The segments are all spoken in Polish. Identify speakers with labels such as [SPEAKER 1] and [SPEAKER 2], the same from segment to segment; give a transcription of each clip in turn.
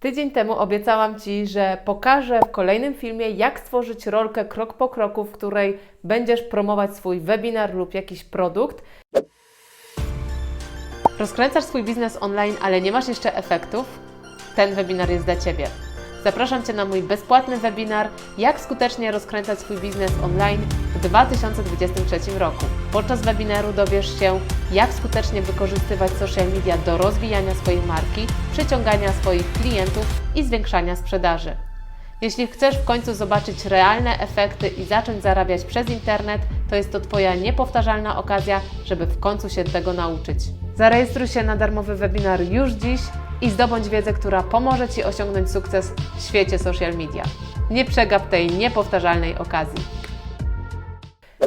[SPEAKER 1] Tydzień temu obiecałam Ci, że pokażę w kolejnym filmie, jak stworzyć rolkę krok po kroku, w której będziesz promować swój webinar lub jakiś produkt. Rozkręcasz swój biznes online, ale nie masz jeszcze efektów? Ten webinar jest dla Ciebie. Zapraszam Cię na mój bezpłatny webinar Jak skutecznie rozkręcać swój biznes online w 2023 roku. Podczas webinaru dowiesz się, jak skutecznie wykorzystywać social media do rozwijania swojej marki, przyciągania swoich klientów i zwiększania sprzedaży. Jeśli chcesz w końcu zobaczyć realne efekty i zacząć zarabiać przez internet, to jest to Twoja niepowtarzalna okazja, żeby w końcu się tego nauczyć. Zarejestruj się na darmowy webinar już dziś i zdobądź wiedzę, która pomoże Ci osiągnąć sukces w świecie social media. Nie przegap tej niepowtarzalnej okazji.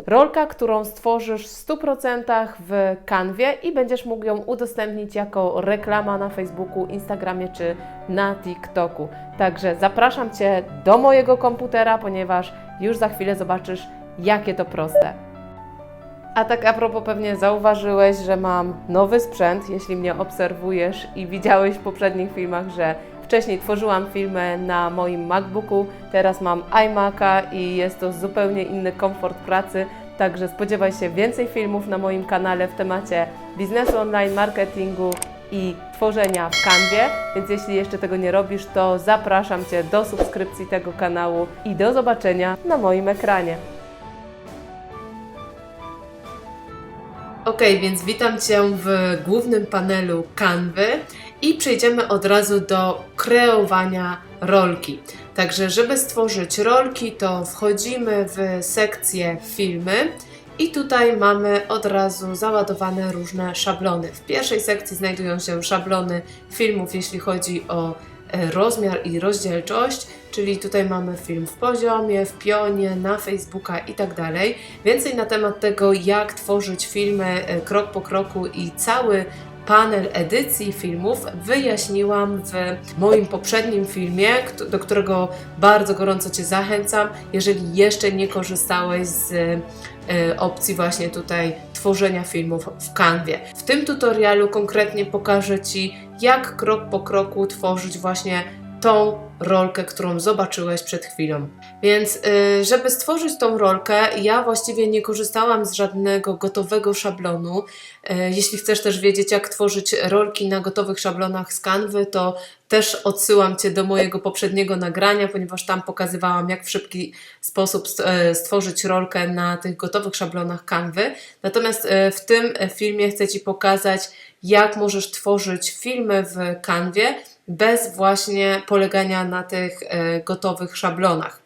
[SPEAKER 1] Rolka, którą stworzysz w 100% w kanwie i będziesz mógł ją udostępnić jako reklama na Facebooku, Instagramie czy na TikToku. Także zapraszam Cię do mojego komputera, ponieważ już za chwilę zobaczysz, jakie to proste. A tak a propos pewnie zauważyłeś, że mam nowy sprzęt, jeśli mnie obserwujesz i widziałeś w poprzednich filmach, że wcześniej tworzyłam filmy na moim MacBooku, teraz mam iMac'a i jest to zupełnie inny komfort pracy, także spodziewaj się więcej filmów na moim kanale w temacie biznesu online, marketingu i tworzenia w kanwie, więc jeśli jeszcze tego nie robisz, to zapraszam Cię do subskrypcji tego kanału i do zobaczenia na moim ekranie. Ok, więc witam Cię w głównym panelu Canwy i przejdziemy od razu do kreowania rolki. Także, żeby stworzyć rolki, to wchodzimy w sekcję filmy i tutaj mamy od razu załadowane różne szablony. W pierwszej sekcji znajdują się szablony filmów, jeśli chodzi o e, rozmiar i rozdzielczość, czyli tutaj mamy film w poziomie, w pionie, na Facebooka i tak dalej. Więcej na temat tego, jak tworzyć filmy e, krok po kroku i cały panel edycji filmów wyjaśniłam w moim poprzednim filmie, do którego bardzo gorąco Cię zachęcam, jeżeli jeszcze nie korzystałeś z e, opcji właśnie tutaj tworzenia filmów w kanwie. W tym tutorialu konkretnie pokażę Ci, jak krok po kroku tworzyć właśnie tą rolkę, którą zobaczyłeś przed chwilą. Więc, y, żeby stworzyć tą rolkę, ja właściwie nie korzystałam z żadnego gotowego szablonu. Y, Jeśli chcesz też wiedzieć, jak tworzyć rolki na gotowych szablonach z kanwy, to też odsyłam Cię do mojego poprzedniego nagrania, ponieważ tam pokazywałam, jak w szybki sposób e, stworzyć rolkę na tych gotowych szablonach kanwy. Natomiast w tym filmie chcę Ci pokazać, jak możesz tworzyć filmy w kanwie bez właśnie polegania na tych e, gotowych szablonach.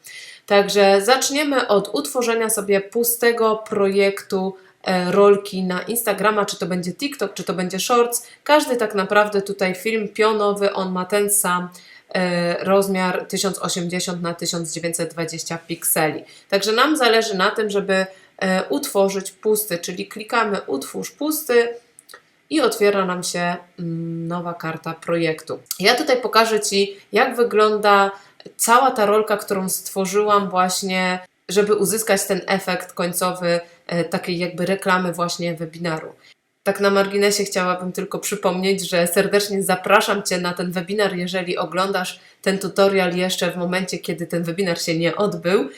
[SPEAKER 1] Także zaczniemy od utworzenia sobie pustego projektu e, rolki na Instagrama, czy to będzie TikTok, czy to będzie Shorts. Każdy tak naprawdę tutaj film pionowy, on ma ten sam e, rozmiar 1080 na 1920 pikseli. Także nam zależy na tym, żeby utworzyć pusty, czyli klikamy utwórz pusty i otwiera nam się mm, nowa karta projektu. Ja tutaj pokażę Ci, jak wygląda cała ta rolka, którą stworzyłam właśnie, żeby uzyskać ten efekt końcowy e, takiej jakby reklamy właśnie webinaru. Tak na marginesie chciałabym tylko przypomnieć, że serdecznie zapraszam Cię na ten webinar, jeżeli oglądasz ten tutorial jeszcze w momencie, kiedy ten webinar się nie odbył,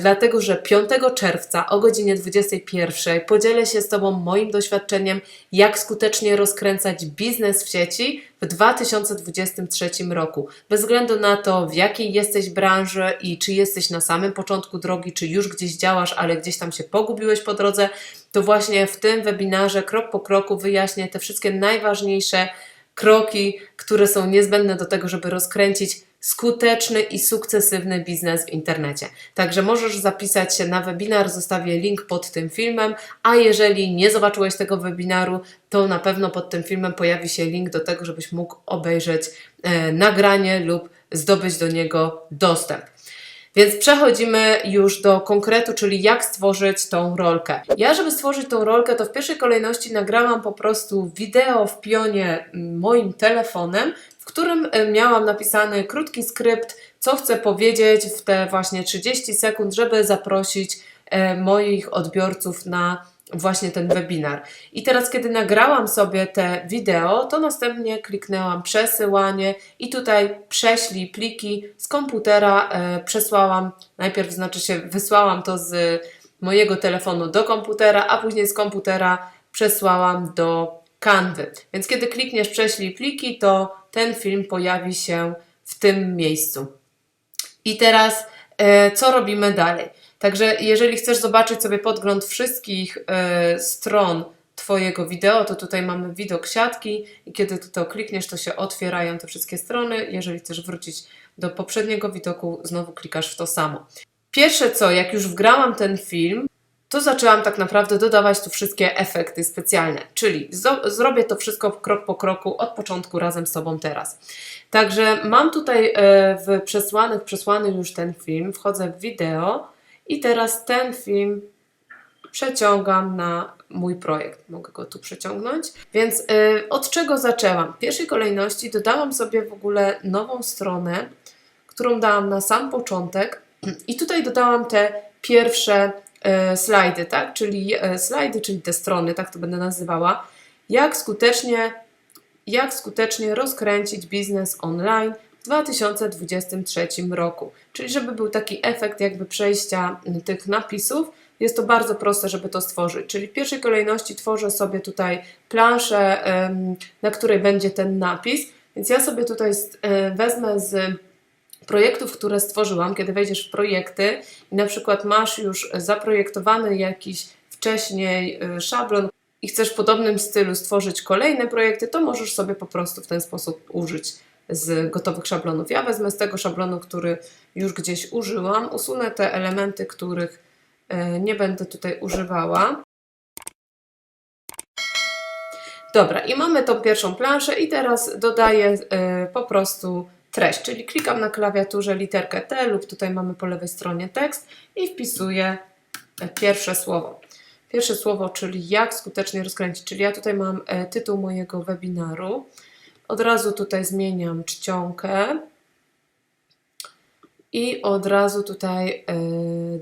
[SPEAKER 1] dlatego że 5 czerwca o godzinie 21 podzielę się z Tobą moim doświadczeniem, jak skutecznie rozkręcać biznes w sieci w 2023 roku. Bez względu na to, w jakiej jesteś branży i czy jesteś na samym początku drogi, czy już gdzieś działasz, ale gdzieś tam się pogubiłeś po drodze, to właśnie w tym webinarze krok po kroku wyjaśnię te wszystkie najważniejsze kroki, które są niezbędne do tego, żeby rozkręcić skuteczny i sukcesywny biznes w internecie. Także możesz zapisać się na webinar, zostawię link pod tym filmem, a jeżeli nie zobaczyłeś tego webinaru, to na pewno pod tym filmem pojawi się link do tego, żebyś mógł obejrzeć e, nagranie lub zdobyć do niego dostęp. Więc przechodzimy już do konkretu, czyli jak stworzyć tą rolkę. Ja, żeby stworzyć tą rolkę, to w pierwszej kolejności nagrałam po prostu wideo w pionie moim telefonem, którym e, miałam napisany krótki skrypt, co chcę powiedzieć w te właśnie 30 sekund, żeby zaprosić e, moich odbiorców na właśnie ten webinar. I teraz, kiedy nagrałam sobie te wideo, to następnie kliknęłam przesyłanie i tutaj prześlij pliki z komputera, e, przesłałam, najpierw znaczy się wysłałam to z mojego telefonu do komputera, a później z komputera przesłałam do Canwy. Więc kiedy klikniesz prześlij pliki, to ten film pojawi się w tym miejscu. I teraz e, co robimy dalej? Także jeżeli chcesz zobaczyć sobie podgląd wszystkich e, stron Twojego wideo, to tutaj mamy widok siatki i kiedy to klikniesz, to się otwierają te wszystkie strony. Jeżeli chcesz wrócić do poprzedniego widoku, znowu klikasz w to samo. Pierwsze co, jak już wgrałam ten film, to zaczęłam tak naprawdę dodawać tu wszystkie efekty specjalne, czyli zrobię to wszystko krok po kroku od początku razem z Tobą teraz. Także mam tutaj e, w przesłanych, przesłany już ten film, wchodzę w wideo i teraz ten film przeciągam na mój projekt. Mogę go tu przeciągnąć. Więc y, od czego zaczęłam? W pierwszej kolejności dodałam sobie w ogóle nową stronę, którą dałam na sam początek i tutaj dodałam te pierwsze slajdy, tak? Czyli y, slajdy, czyli te strony, tak to będę nazywała. Jak skutecznie, jak skutecznie rozkręcić biznes online w 2023 roku. Czyli żeby był taki efekt jakby przejścia tych napisów, jest to bardzo proste, żeby to stworzyć. Czyli w pierwszej kolejności tworzę sobie tutaj planszę, na której będzie ten napis. Więc ja sobie tutaj e, wezmę z projektów, które stworzyłam, kiedy wejdziesz w projekty i na przykład masz już zaprojektowany jakiś wcześniej y, szablon i chcesz w podobnym stylu stworzyć kolejne projekty, to możesz sobie po prostu w ten sposób użyć z gotowych szablonów. Ja wezmę z tego szablonu, który już gdzieś użyłam, usunę te elementy, których e, nie będę tutaj używała. Dobra, i mamy tą pierwszą planszę i teraz dodaję e, po prostu treść, czyli klikam na klawiaturze literkę T lub tutaj mamy po lewej stronie tekst i wpisuję e, pierwsze słowo. Pierwsze słowo, czyli jak skutecznie rozkręcić, czyli ja tutaj mam e, tytuł mojego webinaru. Od razu tutaj zmieniam czcionkę i od razu tutaj e,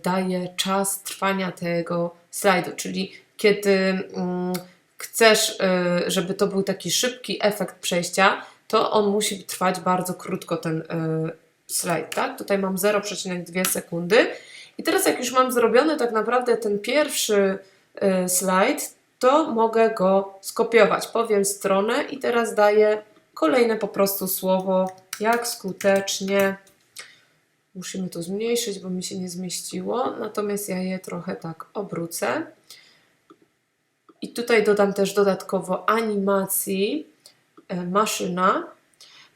[SPEAKER 1] daję czas trwania tego slajdu, czyli kiedy mm, chcesz, żeby to był taki szybki efekt przejścia, to on musi trwać bardzo krótko ten e, slajd, tak? Tutaj mam 0,2 sekundy. I teraz jak już mam zrobiony tak naprawdę ten pierwszy e, slajd, to mogę go skopiować. Powiel stronę i teraz daję kolejne po prostu słowo, jak skutecznie Musimy to zmniejszyć, bo mi się nie zmieściło. Natomiast ja je trochę tak obrócę. I tutaj dodam też dodatkowo animacji maszyna.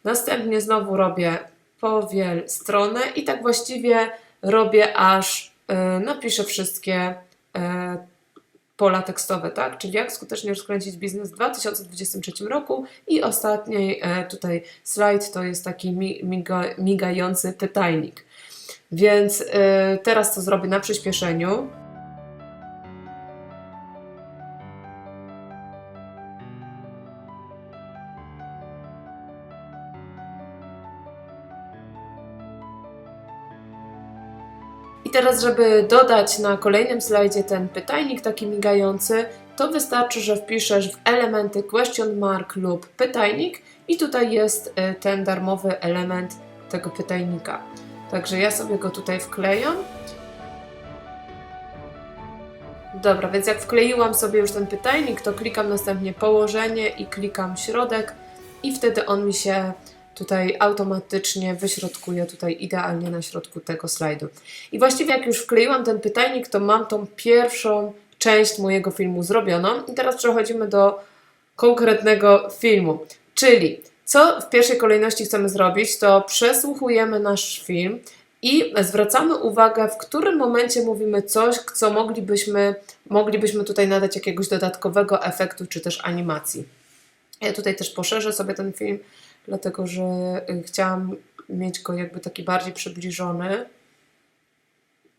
[SPEAKER 1] Następnie znowu robię powiel stronę i tak właściwie robię aż e, napiszę wszystkie e, pola tekstowe, tak? Czyli jak skutecznie rozkręcić biznes w 2023 roku i ostatni e, tutaj slajd to jest taki mi- miga, migający pytajnik. Więc teraz to zrobię na przyspieszeniu. I teraz, żeby dodać na kolejnym slajdzie ten pytajnik taki migający, to wystarczy, że wpiszesz w elementy question mark lub pytajnik i tutaj jest y, ten darmowy element tego pytajnika. Także ja sobie go tutaj wklejam. Dobra, więc jak wkleiłam sobie już ten pytajnik, to klikam następnie położenie i klikam środek i wtedy on mi się tutaj automatycznie wyśrodkuje tutaj idealnie na środku tego slajdu. I właściwie jak już wkleiłam ten pytajnik, to mam tą pierwszą część mojego filmu zrobioną i teraz przechodzimy do konkretnego filmu. Czyli co w pierwszej kolejności chcemy zrobić, to przesłuchujemy nasz film i zwracamy uwagę, w którym momencie mówimy coś, co moglibyśmy, moglibyśmy tutaj nadać jakiegoś dodatkowego efektu czy też animacji. Ja tutaj też poszerzę sobie ten film, dlatego że y, chciałam mieć go jakby taki bardziej przybliżony.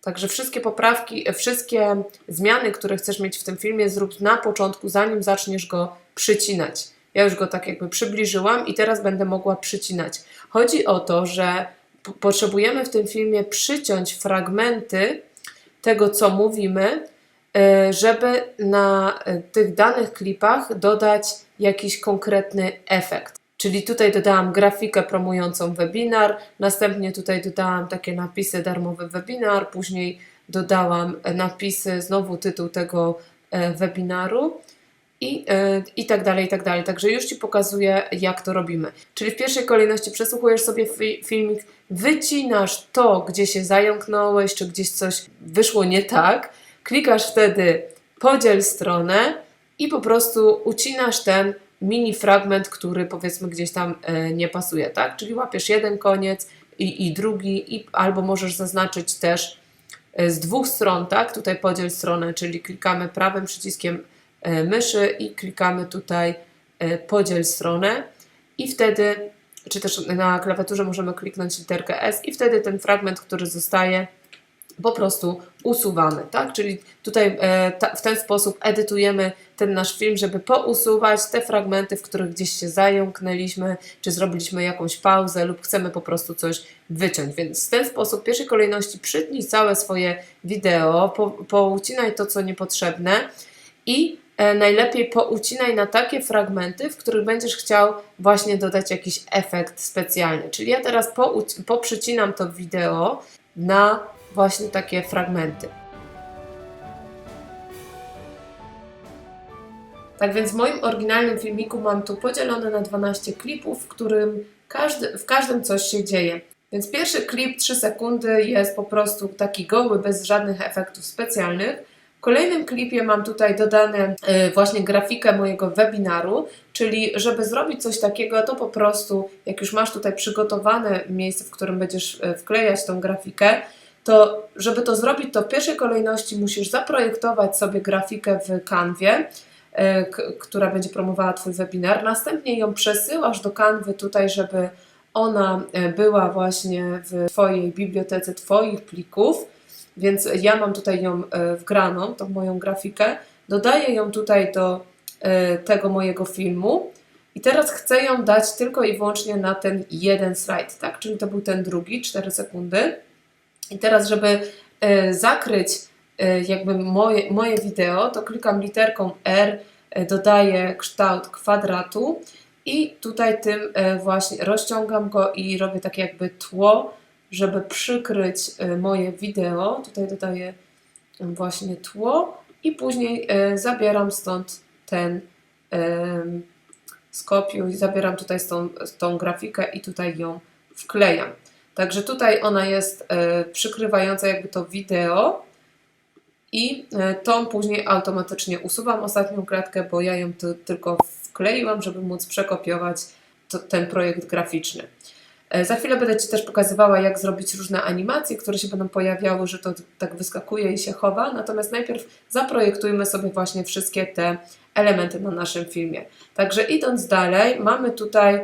[SPEAKER 1] Także wszystkie poprawki, e, wszystkie zmiany, które chcesz mieć w tym filmie, zrób na początku, zanim zaczniesz go przycinać. Ja już go tak jakby przybliżyłam i teraz będę mogła przycinać. Chodzi o to, że potrzebujemy w tym filmie przyciąć fragmenty tego, co mówimy, e, żeby na e, tych danych klipach dodać jakiś konkretny efekt. Czyli tutaj dodałam grafikę promującą webinar, następnie tutaj dodałam takie napisy darmowy webinar, później dodałam napisy, znowu tytuł tego e, webinaru i, e, i tak dalej, i tak dalej. Także już Ci pokazuję, jak to robimy. Czyli w pierwszej kolejności przesłuchujesz sobie fi- filmik, wycinasz to, gdzie się zająknąłeś, czy gdzieś coś wyszło nie tak, klikasz wtedy podziel stronę i po prostu ucinasz ten mini fragment, który powiedzmy gdzieś tam e, nie pasuje, tak? Czyli łapiesz jeden koniec i, i drugi, i, albo możesz zaznaczyć też e, z dwóch stron, tak? Tutaj podziel stronę, czyli klikamy prawym przyciskiem e, myszy i klikamy tutaj podziel stronę i wtedy, czy też na klawiaturze możemy kliknąć literkę S i wtedy ten fragment, który zostaje, po prostu usuwamy, tak? Czyli tutaj ta, w ten sposób edytujemy ten nasz film, żeby pousuwać te fragmenty, w których gdzieś się zająknęliśmy, czy zrobiliśmy jakąś pauzę lub chcemy po prostu coś wyciąć. Więc w ten sposób w pierwszej kolejności przytnij całe swoje wideo, po, poucinaj to, co niepotrzebne i e, najlepiej poucinaj na takie fragmenty, w których będziesz chciał właśnie dodać jakiś efekt specjalny. Czyli ja teraz pouci- poprzycinam to wideo na właśnie takie fragmenty. Tak więc w moim oryginalnym filmiku mam tu podzielone na 12 klipów, w którym każdy, w każdym coś się dzieje. Więc pierwszy klip 3 sekundy jest po prostu taki goły, bez żadnych efektów specjalnych. W kolejnym klipie mam tutaj dodane y, właśnie grafikę mojego webinaru, czyli żeby zrobić coś takiego, to po prostu jak już masz tutaj przygotowane miejsce, w którym będziesz y, wklejać tą grafikę, to żeby to zrobić, to w pierwszej kolejności musisz zaprojektować sobie grafikę w Canwie, e, k- która będzie promowała Twój webinar. Następnie ją przesyłasz do Canwy tutaj, żeby ona e, była właśnie w Twojej bibliotece Twoich plików. Więc ja mam tutaj ją e, wgraną, tą moją grafikę. Dodaję ją tutaj do e, tego mojego filmu. I teraz chcę ją dać tylko i wyłącznie na ten jeden slajd, tak? Czyli to był ten drugi, 4 sekundy. I teraz, żeby e, zakryć e, jakby moje, moje wideo, to klikam literką R, e, dodaję kształt kwadratu i tutaj tym e, właśnie rozciągam go i robię takie jakby tło, żeby przykryć e, moje wideo. Tutaj dodaję właśnie tło i później e, zabieram stąd ten skopiuj, zabieram tutaj tą, tą grafikę i tutaj ją wklejam. Także tutaj ona jest e, przykrywająca jakby to wideo i e, tą później automatycznie usuwam ostatnią klatkę, bo ja ją tylko wkleiłam, żeby móc przekopiować to, ten projekt graficzny. E, Za chwilę będę Ci też pokazywała, jak zrobić różne animacje, które się będą pojawiały, że to tak wyskakuje i się chowa. Natomiast najpierw zaprojektujmy sobie właśnie wszystkie te elementy na naszym filmie. Także idąc dalej, mamy tutaj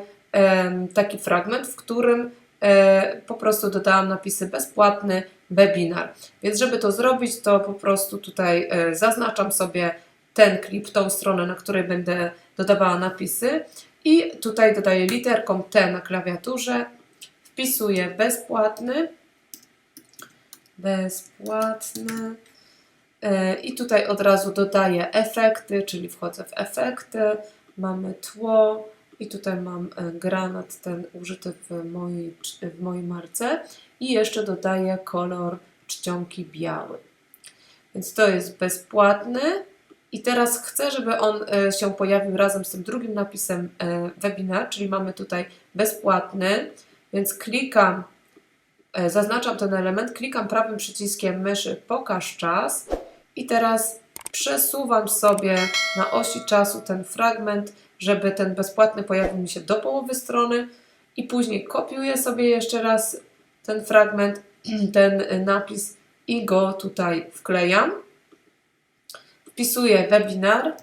[SPEAKER 1] taki fragment, w którym e, po prostu dodałam napisy bezpłatny webinar. Więc żeby to zrobić, to po prostu tutaj e, zaznaczam sobie ten klip, tą stronę, na której będę dodawała napisy. I tutaj dodaję literką T na klawiaturze, wpisuję bezpłatny, bezpłatny e, i tutaj od razu dodaję efekty, czyli wchodzę w efekty, mamy tło i tutaj mam e, granat ten użyty w mojej, w mojej marce i jeszcze dodaję kolor czcionki biały. Więc to jest bezpłatny i teraz chcę, żeby on e, się pojawił razem z tym drugim napisem e, webinar, czyli mamy tutaj bezpłatny, więc klikam, e, zaznaczam ten element, klikam prawym przyciskiem myszy pokaż czas. I teraz przesuwam sobie na osi czasu ten fragment, żeby ten bezpłatny pojawił mi się do połowy strony. I później kopiuję sobie jeszcze raz ten fragment, ten e, napis i go tutaj wklejam. Wpisuję webinar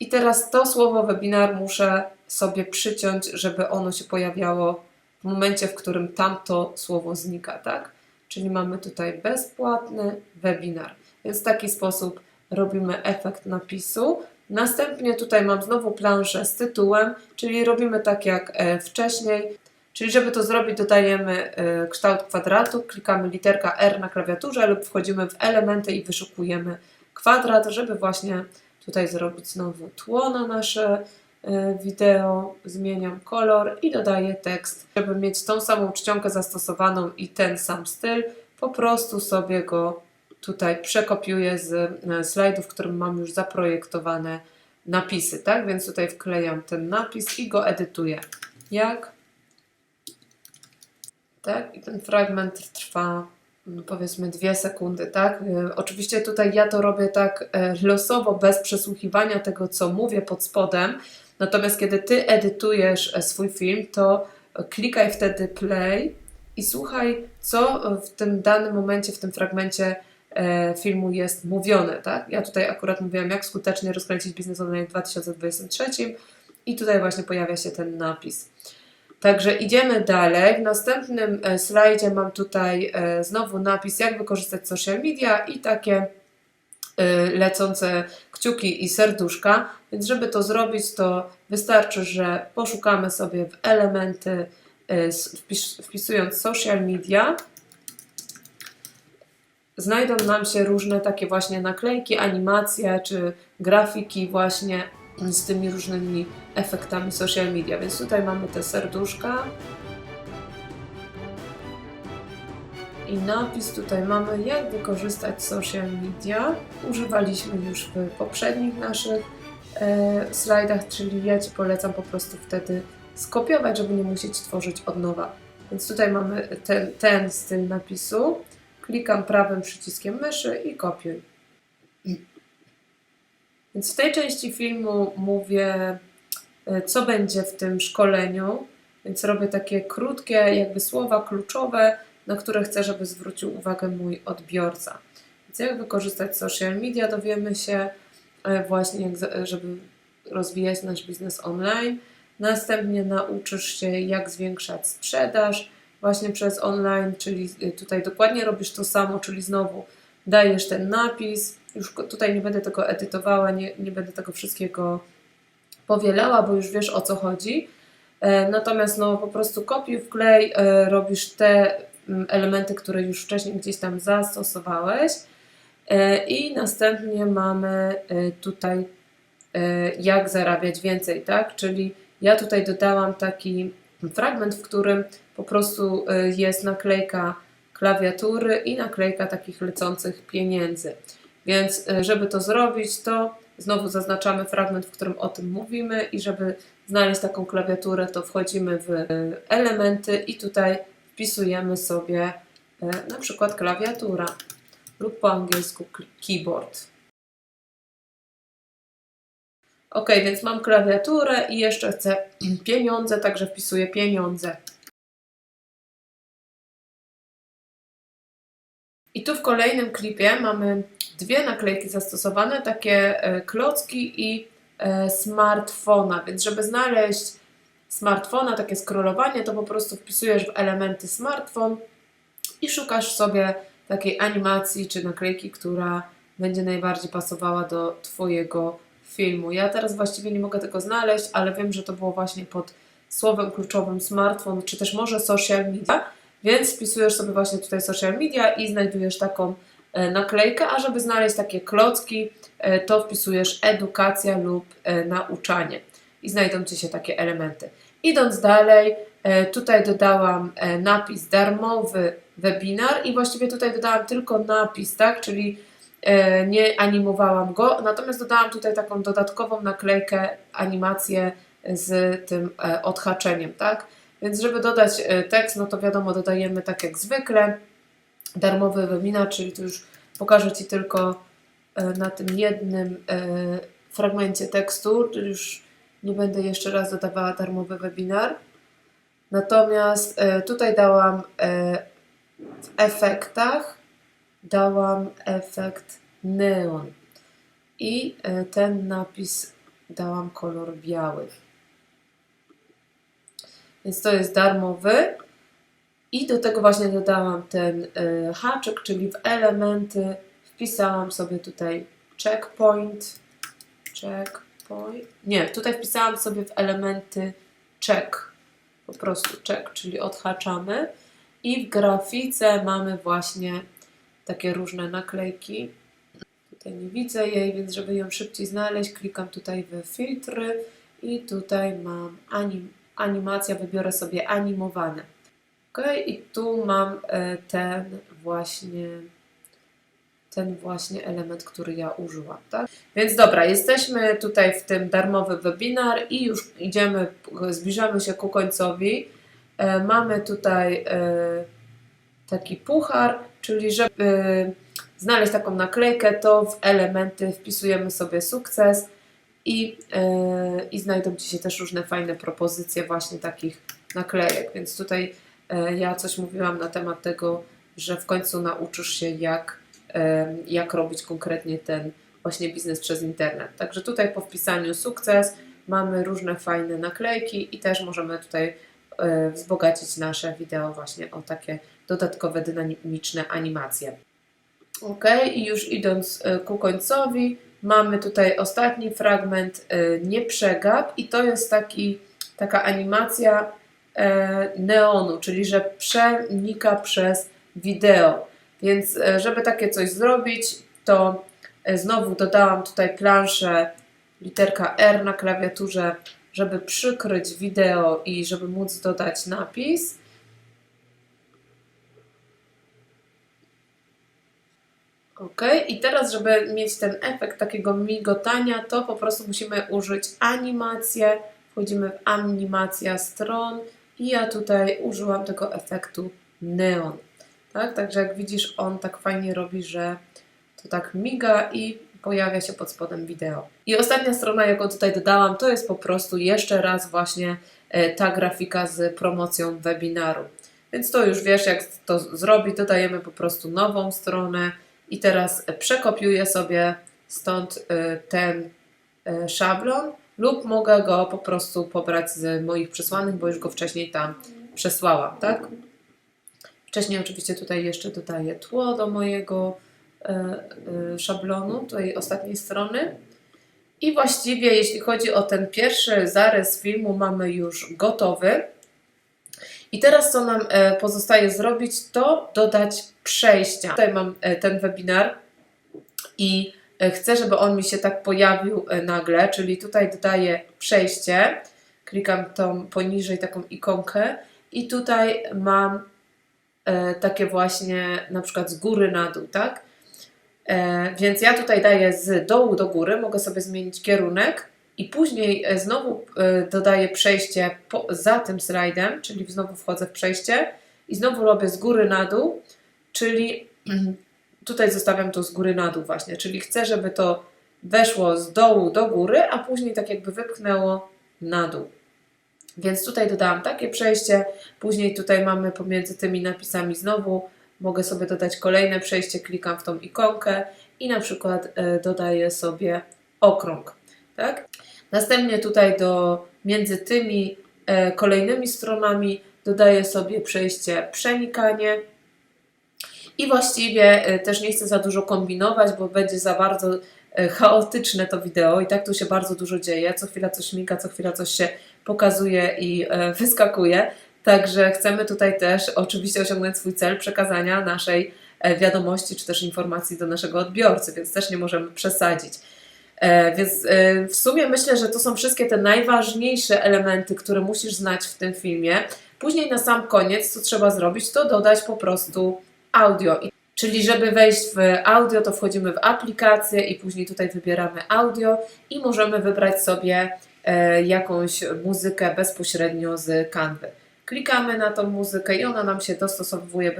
[SPEAKER 1] i teraz to słowo webinar muszę sobie przyciąć, żeby ono się pojawiało w momencie, w którym tamto słowo znika, tak? Czyli mamy tutaj bezpłatny webinar. Więc w taki sposób robimy efekt napisu. Następnie tutaj mam znowu planszę z tytułem, czyli robimy tak jak e, wcześniej. Czyli żeby to zrobić, dodajemy y, kształt kwadratu, klikamy literka R na klawiaturze lub wchodzimy w elementy i wyszukujemy kwadrat, żeby właśnie tutaj zrobić znowu tło na nasze y, wideo. Zmieniam kolor i dodaję tekst. Żeby mieć tą samą czcionkę zastosowaną i ten sam styl, po prostu sobie go tutaj przekopiuję z e, slajdów, w którym mam już zaprojektowane napisy, tak? Więc tutaj wklejam ten napis i go edytuję. Jak? Tak? I ten fragment trwa mm, powiedzmy dwie sekundy, tak? E, Oczywiście tutaj ja to robię tak e, losowo, bez przesłuchiwania tego, co mówię pod spodem. Natomiast kiedy ty edytujesz e, swój film, to klikaj wtedy play i słuchaj, co w tym danym momencie, w tym fragmencie e, filmu jest mówione, tak? Ja tutaj akurat mówiłam, jak skutecznie rozkręcić biznes online w 2023 i tutaj właśnie pojawia się ten napis. Także idziemy dalej. W następnym e, slajdzie mam tutaj e, znowu napis, jak wykorzystać social media i takie e, lecące kciuki i serduszka. Więc żeby to zrobić, to wystarczy, że poszukamy sobie w elementy, wpisując social media. Znajdą nam się różne takie właśnie naklejki, animacje czy grafiki właśnie z tymi różnymi efektami social media. Więc tutaj mamy te serduszka. I napis tutaj mamy, jak wykorzystać social media. Używaliśmy już w poprzednich naszych e, slajdach, czyli ja Ci polecam po prostu wtedy skopiować, żeby nie musieć tworzyć od nowa. Więc tutaj mamy ten, ten styl napisu. Klikam prawym przyciskiem myszy i kopiuj. Więc w tej części filmu mówię, e, co będzie w tym szkoleniu. Więc robię takie krótkie, jakby słowa kluczowe, na które chcę, żeby zwrócił uwagę mój odbiorca. Więc jak wykorzystać social media, dowiemy się e, właśnie, jak, za- żeby rozwijać nasz biznes online. Następnie nauczysz się, jak zwiększać sprzedaż właśnie przez online, czyli tutaj dokładnie robisz to samo, czyli znowu dajesz ten napis. Już tutaj nie będę tego edytowała, nie, nie będę tego wszystkiego powielała, bo już wiesz o co chodzi. E, Natomiast no po prostu kopiuj, wklej, e, robisz te mm, elementy, które już wcześniej gdzieś tam zastosowałeś. E, I następnie mamy tutaj jak zarabiać więcej, tak? Czyli ja tutaj dodałam taki fragment, w którym po prostu jest naklejka klawiatury i naklejka takich lecących pieniędzy. Więc e, żeby to zrobić, to znowu zaznaczamy fragment, w którym o tym mówimy i żeby znaleźć taką klawiaturę, to wchodzimy w e, elementy i tutaj wpisujemy sobie e, na przykład klawiatura lub po angielsku key- keyboard. Ok, więc mam klawiaturę i jeszcze chcę pieniądze, także wpisuję pieniądze. I tu w kolejnym klipie mamy dwie naklejki zastosowane, takie e, klocki i e, smartfona. Więc żeby znaleźć smartfona, takie scrollowanie, to po prostu wpisujesz w elementy smartfon i szukasz sobie takiej animacji czy naklejki, która będzie najbardziej pasowała do Twojego filmu. Ja teraz właściwie nie mogę tego znaleźć, ale wiem, że to było właśnie pod słowem kluczowym smartfon, czy też może social media, więc wpisujesz sobie właśnie tutaj social media i znajdujesz taką e, naklejkę, a żeby znaleźć takie klocki, e, to wpisujesz edukacja lub e, nauczanie i znajdą Ci się takie elementy. Idąc dalej, tutaj dodałam napis darmowy webinar i właściwie tutaj dodałam tylko napis, tak, czyli nie animowałam go, natomiast dodałam tutaj taką dodatkową naklejkę, animację z tym odhaczeniem, tak? Więc żeby dodać e, tekst, no to wiadomo, dodajemy tak jak zwykle darmowy webinar, czyli tu już pokażę Ci tylko e, na tym jednym e, fragmencie tekstu, czyli już nie będę jeszcze raz dodawała darmowy webinar. Natomiast tutaj dałam w efektach dałam efekt neon i ten napis dałam kolor biały. Więc to jest darmowy. I do tego właśnie dodałam ten e, haczyk, czyli w elementy wpisałam sobie tutaj checkpoint, checkpoint. Nie, tutaj wpisałam sobie w elementy check, po prostu check, czyli odhaczamy i w grafice mamy właśnie takie różne naklejki. Tutaj nie widzę jej, więc żeby ją szybciej znaleźć, klikam tutaj w filtry i tutaj mam anim, animacja, wybiorę sobie animowane. Ok, i tu mam e, ten właśnie ten właśnie element, który ja użyłam, tak? Więc dobra, jesteśmy tutaj w tym darmowy webinar i już idziemy, zbliżamy się ku końcowi. E, mamy tutaj e, taki puchar, czyli żeby znaleźć taką naklejkę, to w elementy wpisujemy sobie sukces i, e, i znajdą Ci się też różne fajne propozycje właśnie takich naklejek. Więc tutaj e, ja coś mówiłam na temat tego, że w końcu nauczysz się jak, e, jak robić konkretnie ten właśnie biznes przez internet. Także tutaj po wpisaniu sukces mamy różne fajne naklejki i też możemy tutaj wzbogacić nasze wideo właśnie o takie dodatkowe dynamiczne animacje. Ok, i już idąc ku końcowi, mamy tutaj ostatni fragment e, Nie przegap i to jest taki, taka animacja e, neonu, czyli że przenika przez wideo. Więc e, żeby takie coś zrobić, to znowu dodałam tutaj planszę literka R na klawiaturze, żeby przykryć wideo i żeby móc dodać napis. Ok, i teraz, żeby mieć ten efekt takiego migotania, to po prostu musimy użyć animację. Wchodzimy w animacja stron i ja tutaj użyłam tego efektu neon. Tak, także jak widzisz, on tak fajnie robi, że to tak miga i pojawia się pod spodem wideo. I ostatnia strona, jaką tutaj dodałam, to jest po prostu jeszcze raz właśnie e, ta grafika z promocją webinaru. Więc to już wiesz, jak to zrobić. Dodajemy po prostu nową stronę i teraz przekopiuję sobie stąd y, ten y, szablon lub mogę go po prostu pobrać z moich przesłanych, bo już go wcześniej tam przesłałam, tak? Wcześniej oczywiście tutaj jeszcze dodaję tło do mojego y, szablonu, tej ostatniej strony. I właściwie jeśli chodzi o ten pierwszy zarys filmu mamy już gotowy. I teraz co nam e, pozostaje zrobić, to dodać przejścia. Tutaj mam e, ten webinar i e, chcę, żeby on mi się tak pojawił nagle, czyli tutaj dodaję przejście, klikam tą poniżej taką ikonkę i tutaj mam takie właśnie na przykład z góry na dół, tak? Więc ja tutaj daję z dołu do góry, mogę sobie zmienić kierunek i później e, znowu e, dodaję przejście po, za tym slajdem, czyli znowu wchodzę w przejście i znowu robię z góry na dół, czyli tutaj zostawiam to z góry na dół właśnie, czyli chcę, żeby to weszło z dołu do góry, a później tak jakby wypchnęło na dół. Więc tutaj dodałam takie przejście, później tutaj mamy pomiędzy tymi napisami znowu, mogę sobie dodać kolejne przejście, klikam w tą ikonkę i na przykład e, dodaję sobie okrąg. Tak? Następnie tutaj do, między tymi e, kolejnymi stronami dodaję sobie przejście przenikanie. I właściwie e, też nie chcę za dużo kombinować, bo będzie za bardzo e, chaotyczne to wideo i tak tu się bardzo dużo dzieje. Co chwila coś mika, co chwila coś się pokazuje i e, wyskakuje. Także chcemy tutaj też oczywiście osiągnąć swój cel przekazania naszej e, wiadomości czy też informacji do naszego odbiorcy, więc też nie możemy przesadzić. E, więc e, w sumie myślę, że to są wszystkie te najważniejsze elementy, które musisz znać w tym filmie. Później na sam koniec, co trzeba zrobić, to dodać po prostu audio. Czyli żeby wejść w audio, to wchodzimy w aplikację i później tutaj wybieramy audio i możemy wybrać sobie e, jakąś muzykę bezpośrednio z kanwy. Klikamy na tą muzykę i ona nam się dostosowuje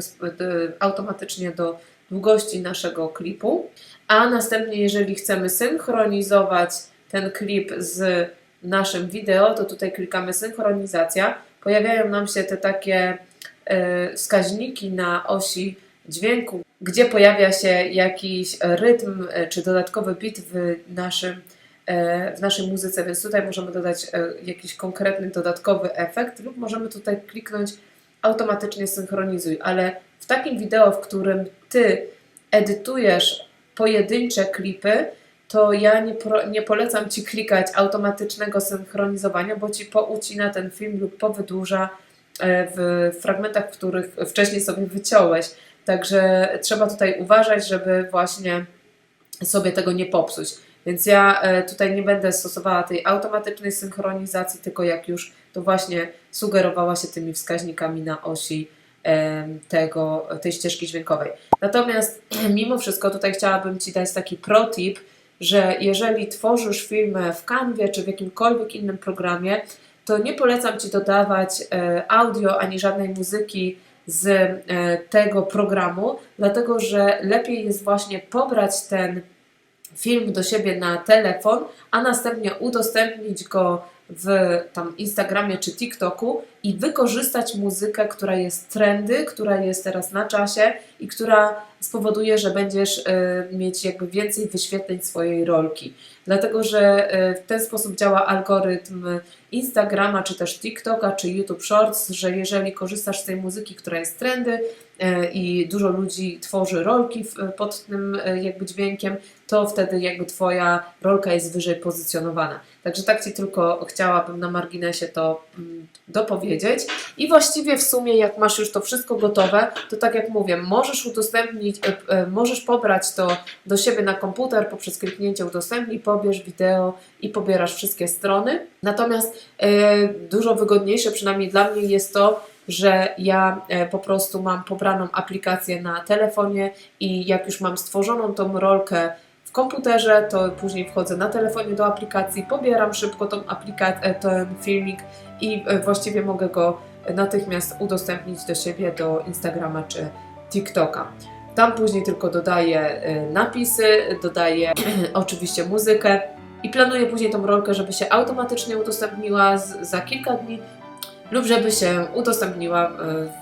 [SPEAKER 1] automatycznie do długości naszego klipu a następnie jeżeli chcemy synchronizować ten klip z naszym wideo, to tutaj klikamy synchronizacja. Pojawiają nam się te takie e, wskaźniki na osi dźwięku, gdzie pojawia się jakiś rytm e, czy dodatkowy bit w naszym e, w naszej muzyce, więc tutaj możemy dodać jakiś konkretny dodatkowy efekt lub możemy tutaj kliknąć automatycznie synchronizuj, ale w takim wideo, w którym Ty edytujesz pojedyncze klipy, to ja nie, pro, nie polecam Ci klikać automatycznego synchronizowania, bo Ci poucina ten film lub powydłuża e, w fragmentach, w których wcześniej sobie wyciąłeś. Także trzeba tutaj uważać, żeby właśnie sobie tego nie popsuć. Więc ja e, tutaj nie będę stosowała tej automatycznej synchronizacji, tylko jak już to właśnie sugerowała się tymi wskaźnikami na osi tego, tej ścieżki dźwiękowej. Natomiast mimo wszystko tutaj chciałabym Ci dać taki pro tip, że jeżeli tworzysz filmy w Canwie czy w jakimkolwiek innym programie, to nie polecam Ci dodawać e, audio ani żadnej muzyki z e, tego programu, dlatego że lepiej jest właśnie pobrać ten film do siebie na telefon, a następnie udostępnić go w tam Instagramie czy TikToku i wykorzystać muzykę, która jest trendy, która jest teraz na czasie i która spowoduje, że będziesz y, mieć jakby więcej wyświetleń swojej rolki. Dlatego, że y, w ten sposób działa algorytm Instagrama, czy też TikToka, czy YouTube Shorts, że jeżeli korzystasz z tej muzyki, która jest trendy y, i dużo ludzi tworzy rolki pod tym y, jakby dźwiękiem, to wtedy jakby Twoja rolka jest wyżej pozycjonowana. Także tak Ci tylko chciałabym na marginesie to mm, dopowiedzieć. I właściwie w sumie, jak masz już to wszystko gotowe, to tak jak mówię, możesz udostępnić, e, e, możesz pobrać to do siebie na komputer poprzez kliknięcie udostępnij, pobierz wideo i pobierasz wszystkie strony. Natomiast e, dużo wygodniejsze, przynajmniej dla mnie, jest to, że ja e, po prostu mam pobraną aplikację na telefonie i jak już mam stworzoną tą rolkę w komputerze, to później wchodzę na telefonie do aplikacji, pobieram szybko tą aplika- e, ten filmik i e, właściwie mogę go natychmiast udostępnić do siebie, do Instagrama czy TikToka. Tam później tylko dodaję e, napisy, dodaję oczywiście muzykę i planuję później tą rolkę, żeby się automatycznie udostępniła z, za kilka dni lub żeby się udostępniła e,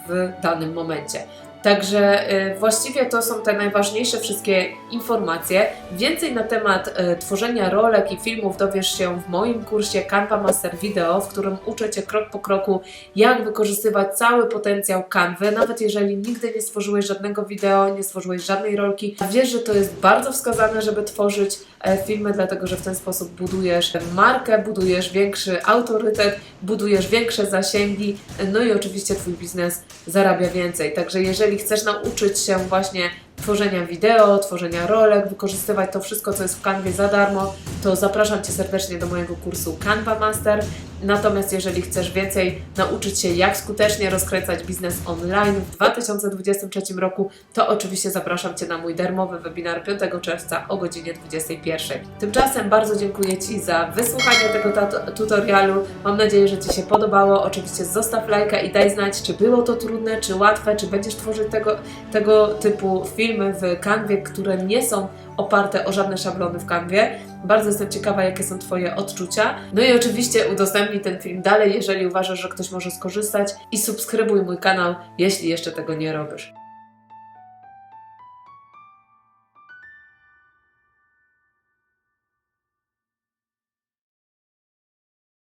[SPEAKER 1] w danym momencie. Także e, właściwie to są te najważniejsze wszystkie informacje. Więcej na temat e, tworzenia rolek i filmów dowiesz się w moim kursie Canva Master Video, w którym uczę Cię krok po kroku, jak wykorzystywać cały potencjał Canvy, nawet jeżeli nigdy nie stworzyłeś żadnego wideo, nie stworzyłeś żadnej rolki. Wiesz, że to jest bardzo wskazane, żeby tworzyć e, filmy, dlatego że w ten sposób budujesz markę, budujesz większy autorytet, budujesz większe zasięgi, no i oczywiście Twój biznes zarabia więcej. Także jeżeli chcesz nauczyć się właśnie tworzenia wideo, tworzenia rolek, wykorzystywać to wszystko, co jest w Canwie za darmo, to zapraszam Cię serdecznie do mojego kursu Canva Master. Natomiast jeżeli chcesz więcej nauczyć się, jak skutecznie rozkręcać biznes online w 2023 roku, to oczywiście zapraszam Cię na mój darmowy webinar 5 czerwca o godzinie 21. Tymczasem bardzo dziękuję Ci za wysłuchanie tego tutorialu. Mam nadzieję, że Ci się podobało. Oczywiście zostaw lajka i daj znać, czy było to trudne, czy łatwe, czy będziesz tworzyć tego, tego typu filmy w Canwie, które nie są oparte o żadne szablony w Canwie. Bardzo jestem ciekawa, jakie są Twoje odczucia. No i oczywiście udostępnij ten film dalej, jeżeli uważasz, że ktoś może skorzystać i subskrybuj mój kanał, jeśli jeszcze tego nie robisz.